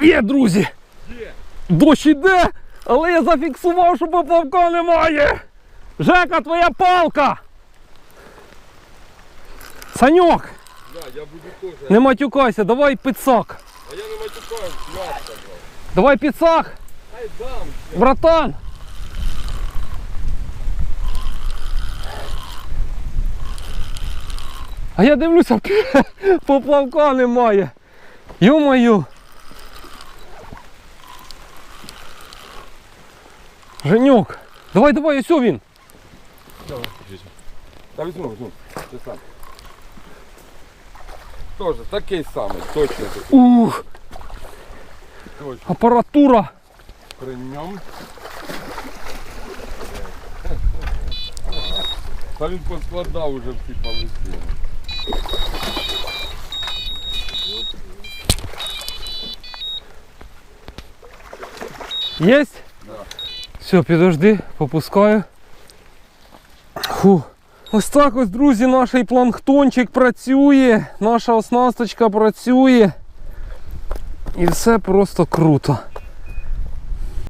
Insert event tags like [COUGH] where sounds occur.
Є, друзі! Дощ іде, але я зафіксував, що поплавка немає. Жека, твоя палка! Саньок, Да, я буду теж. не матюкайся, давай підсак. А я не матюкаю, м'ясо. Давай підсак, Ай дам. братан. А я дивлюся, [LAUGHS] поплавка немає. Йо-моє. Женьок, давай, давай, ось він. Та візьму, візьму. Ти сам. Тоже такий самий, точно такий. Ух, Точно. апаратура. При ньому. Та він поскладав уже всі палеці. Єсть? Все, підожди, попускаю. Фу. Ось так ось, друзі, наш планктончик працює, наша оснасточка працює. І все просто круто.